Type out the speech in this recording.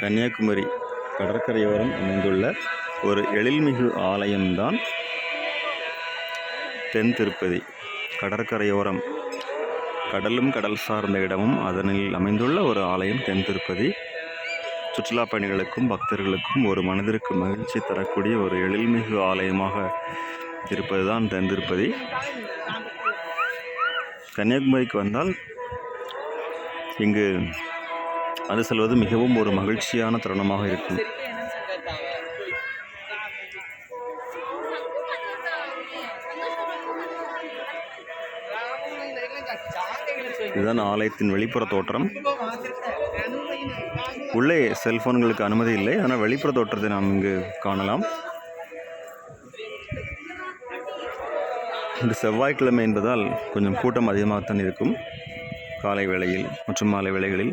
கன்னியாகுமரி கடற்கரையோரம் அமைந்துள்ள ஒரு எழில்மிகு ஆலயம்தான் தென் திருப்பதி. கடற்கரையோரம் கடலும் கடல் சார்ந்த இடமும் அதனில் அமைந்துள்ள ஒரு ஆலயம் தென் திருப்பதி. சுற்றுலா பயணிகளுக்கும் பக்தர்களுக்கும் ஒரு மனதிற்கு மகிழ்ச்சி தரக்கூடிய ஒரு எழில்மிகு ஆலயமாக இருப்பது தான் தென் திருப்பதி. கன்னியாகுமரிக்கு வந்தால் இங்கு அது செல்வது மிகவும் ஒரு மகிழ்ச்சியான தருணமாக இருக்கும். இதுதான் ஆலயத்தின் வெளிப்புற தோற்றம். உள்ளே செல்போன்களுக்கு அனுமதி இல்லை. ஆனால் வெளிப்புற தோற்றத்தை நாம் இங்கு காணலாம். இந்த செவ்வாய்க்கிழமை என்பதால் கொஞ்சம் கூட்டம் அதிகமாகத்தான் இருக்கும். காலை வேளையில் மற்றும் மாலை வேளைகளில்.